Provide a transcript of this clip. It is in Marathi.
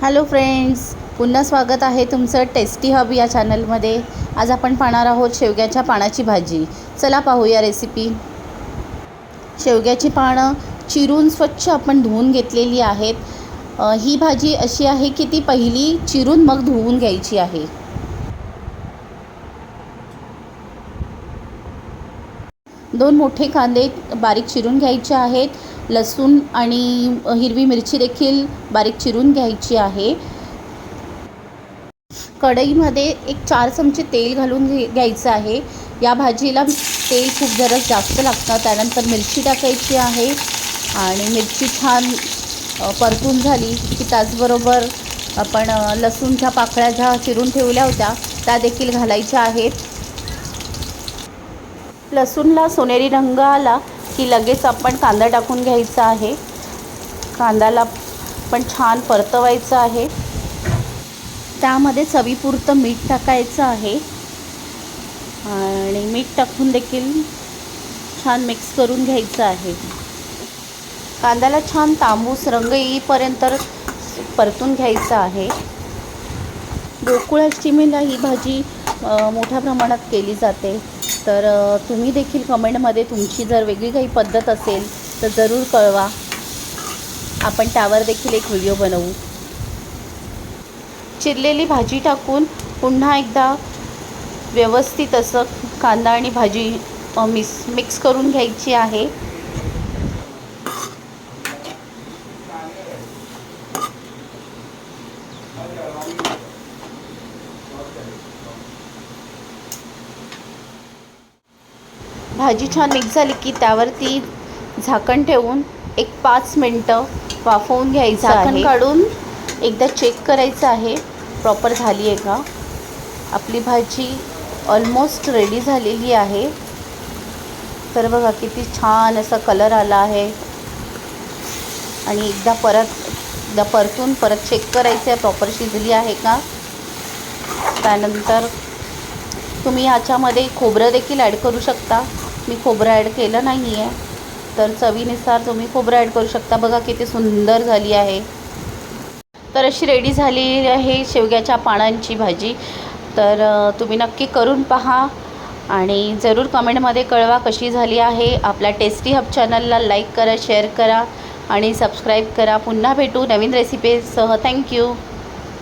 हॅलो फ्रेंड्स पुन्हा स्वागत आहे तुमचं टेस्टी हब या चॅनलमध्ये. आज आपण पाहणार आहोत शेवग्याच्या पानाची भाजी. चला पाहूया रेसिपी शेवग्याची पानं चिरून स्वच्छ आपण धुवून घेतलेली आहेत. ही भाजी अशी आहे की ती पहिली चिरून मग धुवून घ्यायची आहे. दोन मोठे कांदे बारीक चिरून घ्यायचे आहेत. लसूण आणि हिरवी मिरची देखील बारीक चिरून घ्यायची आहे. कढईमध्ये एक चार चमचे तेल घालून घे घ्यायचं आहे. या भाजीला तेल खूप जरा जास्त लागतं त्यानंतर मिरची टाकायची आहे. आणि मिरची छान परतून झाली की त्याचबरोबर आपण लसूणच्या पाकळ्या ज्या चिरून ठेवल्या होत्या त्या देखील घालायच्या आहेत. लसूणला सोनेरी रंग आला की लगेच आपण कांदा टाकून घ्यायचा आहे. कांद्याला पण छान परतवायचं आहे. त्यामध्ये चवीपुरतं मीठ टाकायचं आहे. आणि मीठ टाकून देखील छान मिक्स करून घ्यायचं आहे. कांद्याला छान तांबूस रंग येईपर्यंत परतून घ्यायचं आहे. गोकुळ अष्टमीला ही भाजी मोठ्या प्रमाणात केली जाते. तर तुम्ही देखील कमेंटमध्ये तुमची जर वेगळी काही पद्धत असेल तर जरूर कळवा. आपण त्यावर देखील एक व्हिडिओ बनवू. चिरलेली भाजी टाकून पुन्हा एकदा व्यवस्थित असं कांदा आणि भाजी मिस मिक्स करून घ्यायची आहे. भाजी छान मिक्स झाली की त्यावरती झाकण ठेवून एक पाच मिनटं वाफवून घ्यायचं झाकण. काढून एकदा चेक करायचं आहे. प्रॉपर झाली आहे का? आपली भाजी ऑलमोस्ट रेडी झालेली आहे. तर बघा किती छान असा कलर आला आहे. आणि एकदा परत एकदा परतून परत चेक करायचं आहे. प्रॉपर शिजली आहे का? त्यानंतर तुम्ही याच्यामध्ये खोबरं देखील ॲड करू शकता. मी खोबरं ॲड केलं नाही आहे. तर चवीनुसार तुम्ही खोबरं ॲड करू शकता. बघा किती सुंदर झाली आहे. तर अशी रेडी झालेली आहे शेवग्याच्या पानांची भाजी. तर तुम्ही नक्की करून पहा आणि जरूर कमेंटमध्ये कळवा कशी झाली आहे. आपल्या टेस्टी हब चॅनलला लाईक करा शेअर करा आणि सबस्क्राईब करा. पुन्हा भेटू नवीन रेसिपीसह थँक्यू